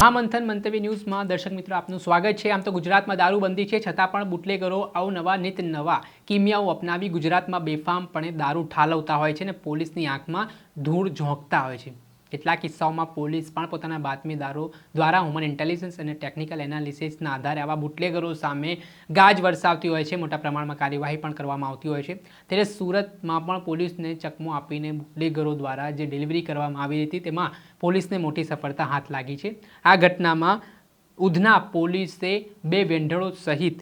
આ મંથન મંતવ્ય ન્યૂઝમાં દર્શક મિત્રો આપનું સ્વાગત છે. આમ તો ગુજરાતમાં દારૂબંધી છે, છતાં પણ બુટલેગરો અવનવા નિત નવા કિમિયાઓ અપનાવી ગુજરાતમાં બેફામપણે દારૂ ઠાલવતા હોય છે અને પોલીસની આંખમાં ધૂળ ઝોંકતા હોય છે. કેટલાક કિસ્સાઓમાં પોલીસ પણ પોતાના બાતમીદારો દ્વારા હ્યુમન ઇન્ટેલિજન્સ અને ટેકનિકલ એનાલિસિસના આધારે આવા બુટલેગરો સામે ગાજ વરસાવતી હોય છે. મોટા પ્રમાણમાં કાર્યવાહી પણ કરવામાં આવતી હોય છે. ત્યારે સુરતમાં પણ પોલીસને ચકમો આપીને બુટલેગરો દ્વારા જે ડિલિવરી કરવામાં આવી હતી તેમાં પોલીસને મોટી સફળતા હાથ લાગી છે. આ ઘટનામાં ઉધના પોલીસે બે વેંઢળો સહિત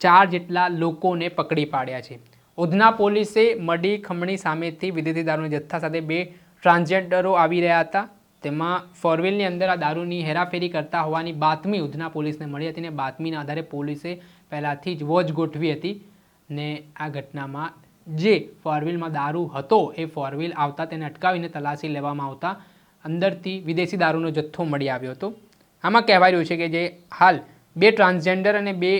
ચાર જેટલા લોકોને પકડી પાડ્યા છે. ઉધના પોલીસે મડી ખમણી સામેથી વિદેશી જથ્થા સાથે બે ટ્રાન્સજેન્ડરો આવી રહ્યા હતા. તેમાં ફોરવેલની અંદર આ દારૂની હેરાફેરી કરતા હોવાની બાતમી ઉધના પોલીસને મળી હતી ને બાતમીના આધારે પોલીસે પહેલાંથી જ વોચ ગોઠવી હતી ને આ ઘટનામાં જે ફોરવ્હીલમાં દારૂ હતો એ ફોરવ્હીલ આવતા તેને અટકાવીને તલાશી લેવામાં આવતા અંદરથી વિદેશી દારૂનો જથ્થો મળી આવ્યો હતો. આમાં કહેવાય રહ્યું છે કે જે હાલ બે ટ્રાન્સજેન્ડર અને બે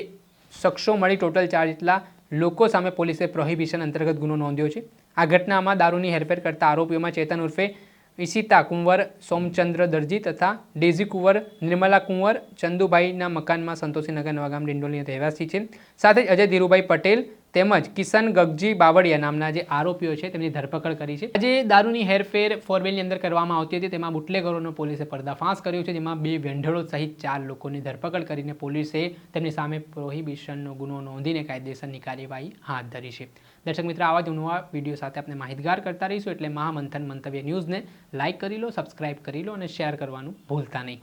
શખ્સો મળી ટોટલ ચાર જેટલા લોકો સામે પોલીસે પ્રોહિબિશન અંતર્ગત ગુનો નોંધ્યો છે. આ ઘટનામાં દારૂની હેરફેર કરતા આરોપીઓમાં ચેતન ઉર્ફે ઈશિતા કુંવર, સોમચંદ્ર દરજી તથા ડેઝી કુંવર, નિર્મલા કુંવર, ચંદુભાઈના મકાનમાં સંતોષીનગર નવાગામ ડિંડોલીના રહેવાસી છે. સાથે જ અજય ધીરુભાઈ પટેલ તેમજ કિશન ગગજી બાવળિયા નામના જે આરોપીઓ છે, તેમની ધરપકડ કરી છે. આજે દારૂની હેરફેર ફોરવેલની અંદર કરવામાં આવતી હતી. તેમાં બુટલેગરોનો પોલીસે પર્દાફાશ કર્યો છે, જેમાં બે વેંઢળો સહિત ચાર લોકોની ધરપકડ કરીને પોલીસે તેમની સામે પ્રોહિબિશનનો ગુનો નોંધીને કાયદેસરની કાર્યવાહી હાથ ધરી છે. દર્શક મિત્ર, આવા જ નવા વીડિયો સાથે આપણે માહિતગાર કરતા રહીશું. એટલે મહામંથન મંતવ્ય ન્યૂઝને લાઇક કરી લો, સબસ્ક્રાઇબ કરી લો અને શેર કરવાનું ભૂલતા નહીં.